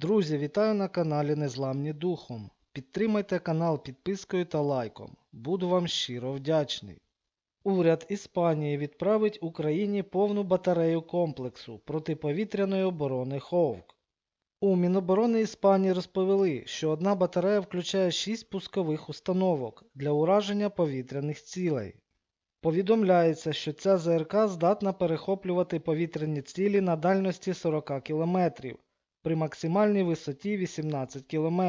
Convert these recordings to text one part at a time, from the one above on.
Друзі, вітаю на каналі Незламні Духом. Підтримайте канал підпискою та лайком. Буду вам щиро вдячний. Уряд Іспанії відправить Україні повну батарею комплексу протиповітряної оборони Ховк. У Міноборони Іспанії розповіли, що одна батарея включає 6 пускових установок для ураження повітряних цілей. Повідомляється, що ця ЗРК здатна перехоплювати повітряні цілі на дальності 40 км при максимальній висоті 18 км.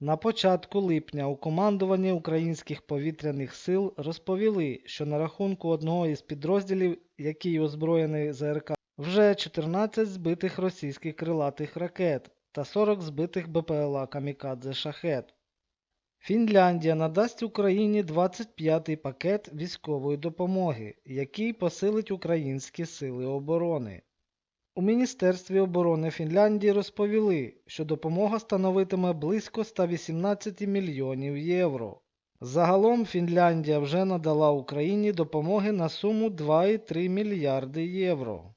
На початку липня у командуванні українських повітряних сил розповіли, що на рахунку одного із підрозділів, який озброєний ЗРК, вже 14 збитих російських крилатих ракет та 40 збитих БПЛА Камікадзе Шахет. Фінляндія надасть Україні 25-й пакет військової допомоги, який посилить українські сили оборони. У Міністерстві оборони Фінляндії розповіли, що допомога становитиме близько 118 мільйонів євро. Загалом Фінляндія вже надала Україні допомоги на суму 2,3 мільярди євро.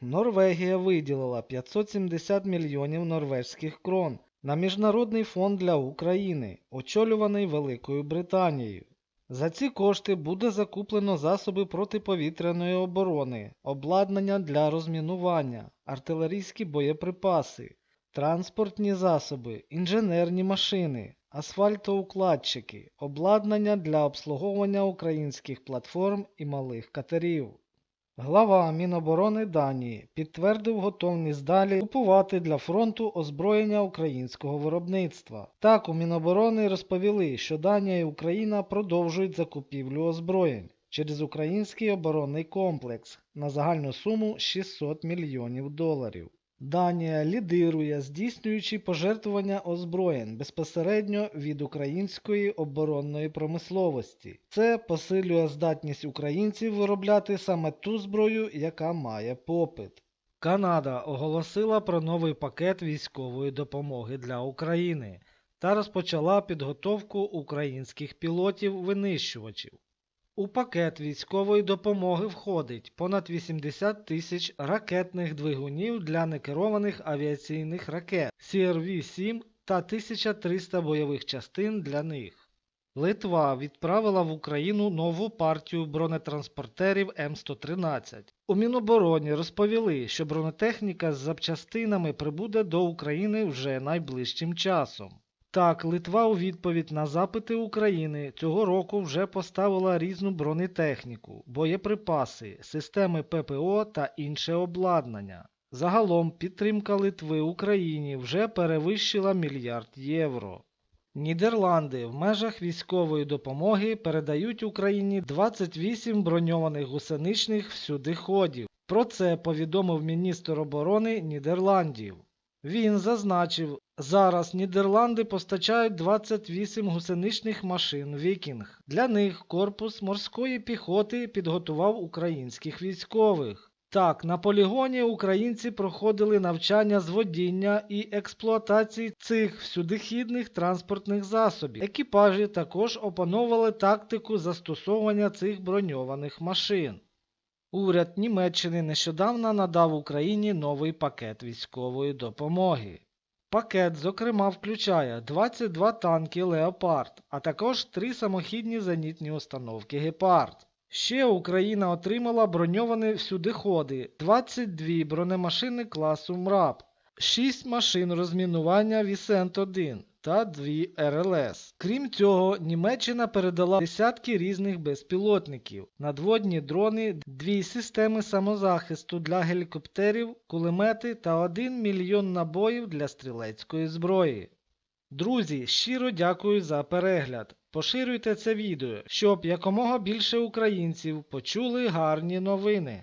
Норвегія виділила 570 мільйонів норвезьких крон на Міжнародний фонд для України, очолюваний Великою Британією. За ці кошти буде закуплено засоби протиповітряної оборони, обладнання для розмінування, артилерійські боєприпаси, транспортні засоби, інженерні машини, асфальтоукладчики, обладнання для обслуговування українських платформ і малих катерів. Глава Міноборони Данії підтвердив готовність далі купувати для фронту озброєння українського виробництва. Так, у Міноборони розповіли, що Данія і Україна продовжують закупівлю озброєнь через український оборонний комплекс на загальну суму 600 мільйонів доларів. Данія лідирує, здійснюючи пожертвування озброєнь безпосередньо від української оборонної промисловості. Це посилює здатність українців виробляти саме ту зброю, яка має попит. Канада оголосила про новий пакет військової допомоги для України та розпочала підготовку українських пілотів-винищувачів. У пакет військової допомоги входить понад 80 тисяч ракетних двигунів для некерованих авіаційних ракет CRV-7 та 1300 бойових частин для них. Литва відправила в Україну нову партію бронетранспортерів М113. У Мінобороні розповіли, що бронетехніка з запчастинами прибуде до України вже найближчим часом. Так, Литва у відповідь на запити України цього року вже поставила різну бронетехніку, боєприпаси, системи ППО та інше обладнання. Загалом підтримка Литви Україні вже перевищила мільярд євро. Нідерланди в межах військової допомоги передають Україні 28 броньованих гусеничних всюдиходів. Про це повідомив міністр оборони Нідерландів. Він зазначив, зараз Нідерланди постачають 28 гусеничних машин Вікінг. Для них корпус морської піхоти підготував українських військових. Так, на полігоні українці проходили навчання з водіння і експлуатації цих всюдихідних транспортних засобів. Екіпажі також опановували тактику застосовування цих броньованих машин. Уряд Німеччини нещодавно надав Україні новий пакет військової допомоги. Пакет, зокрема, включає 22 танки Леопард, а також 3 самохідні зенітні установки Гепард. Ще Україна отримала броньовані всюдиходи, 22 бронемашини класу МРАП, 6 машин розмінування Вісент-1 та 2 РЛС. Крім цього, Німеччина передала десятки різних безпілотників, надводні дрони, дві системи самозахисту для гелікоптерів, кулемети та 1 мільйон набоїв для стрілецької зброї. Друзі, щиро дякую за перегляд. Поширюйте це відео, щоб якомога більше українців почули гарні новини.